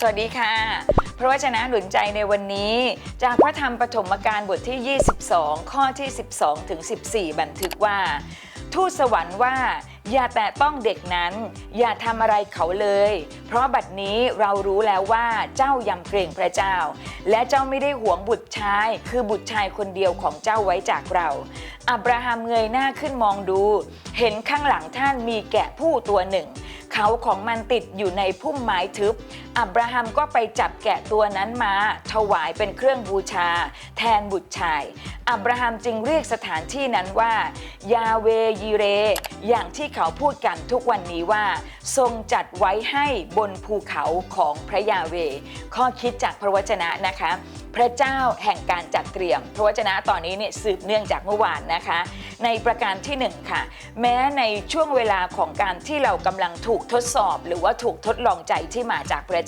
สวัสดีค่ะ พระวจนะหนุนใจในวันนี้ จากพระธรรมปฐมกาลบทที่ 22 ข้อที่ 12 ถึง 14 บันทึกว่า ทูตสวรรค์ว่า อย่าแตะต้องเด็กนั้น อย่าทำอะไรเขาเลย เพราะบัดนี้เรารู้แล้วว่าเจ้ายำเกรงพระเจ้า และเจ้าไม่ได้หวงบุตรชาย คือบุตรชายคนเดียวของเจ้าไว้จากเราอับราฮัมเงยหน้าขึ้นมองดู เห็นข้างหลังท่านมีแกะผู้ตัวหนึ่ง เขาของมันติดอยู่ในพุ่มไม้ทึบ อับราฮัมก็ไปจับแกะตัวนั้นมา ถวายเป็นเครื่องบูชา แทนบุตรชาย อับราฮัมจึงเรียกสถานที่นั้นว่า ยาเวยีเร อย่างที่เขาพูดกันทุกวันนี้ว่า ทรงจัดไว้ให้บนภูเขาของพระยาเว ข้อคิดจากพระวจนะนะคะ พระเจ้าแห่งการจัดเตรียม พระวจนะตอนนี้เนี่ยสืบเนื่องจากเมื่อวานนะคะ ในประการที่หนึ่งค่ะ แม้ในช่วงเวลาของการที่เรากำลังถูกทดสอบ หรือว่าถูกทดลองใจที่มาจากพระเจ้า